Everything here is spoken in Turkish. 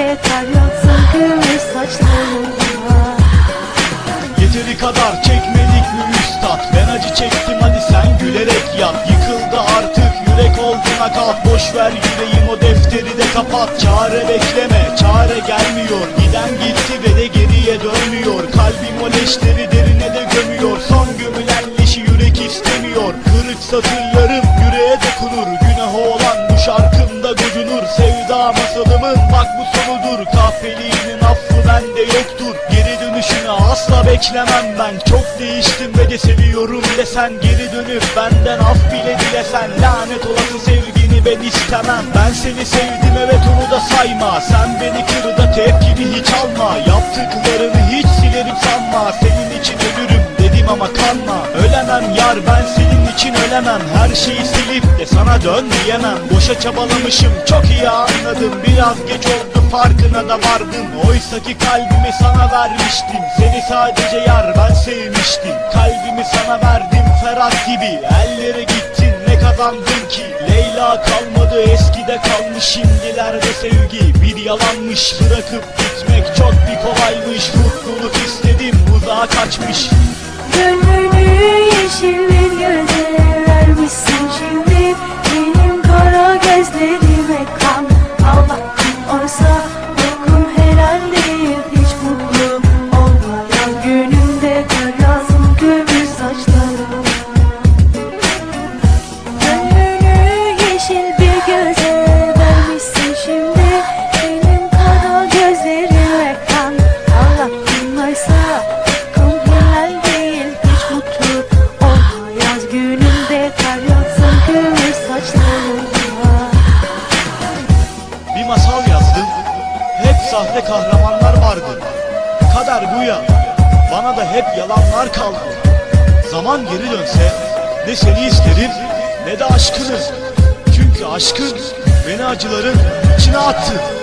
yeter yatsın kıvır saçlarına. Yeteri kadar çekmedik mi üstad? Ben acı çektim hadi sen gülerek yat Yıkıldı artık yürek olduğuna kalk. Boş ver yüreğim o defteri de kapat. Çare bekleme çare gelmiyor. Giden gitti ve de geriye dönmüyor. Kalbim o leşleri derine de gömüyor. Son gömülen leşi yürek istemiyor. Kırık satırlarım yüreğe dokunur. Günahı olan bu şarkımda gocunur Sevda masalı bak bu sonudur Kahpeliğinin affı bende yoktur. Geri dönüşünü asla beklemem ben. Çok değiştim ve de seviyorum desen Geri dönüp benden af bile dilesen. Lanet olası sevgini ben istemem. Ben seni sevdim evet onu da sayma. Sen beni kır da tepkini hiç alma. Yaptıklarını hiç silerim sanma. Senin için ölürüm dedim ama kanma. Ölemem yar ben için ölemem. Her şeyi silip de sana dön diyemem. Boşa çabalamışım çok iyi anladım. Biraz geç oldu farkına da vardım. Oysa ki kalbimi sana vermiştim. Seni sadece yar ben sevmiştim. Kalbimi sana verdim Ferhat gibi. Ellere gittin ne kazandın ki? Leyla kalmadı eskide kalmış. Şimdilerde sevgi bir yalanmış. Bırakıp gitmek çok bir kolaymış. Mutluluk istedim uzağa kaçmış. Gönlünü yeşil bir göze Bir masal yazdım. Hep sahte kahramanlar vardı. Kader bu ya. Bana da hep yalanlar kaldı. Zaman geri dönse Ne seni isterim Ne de aşkını Çünkü aşkın Beni acıların içine attı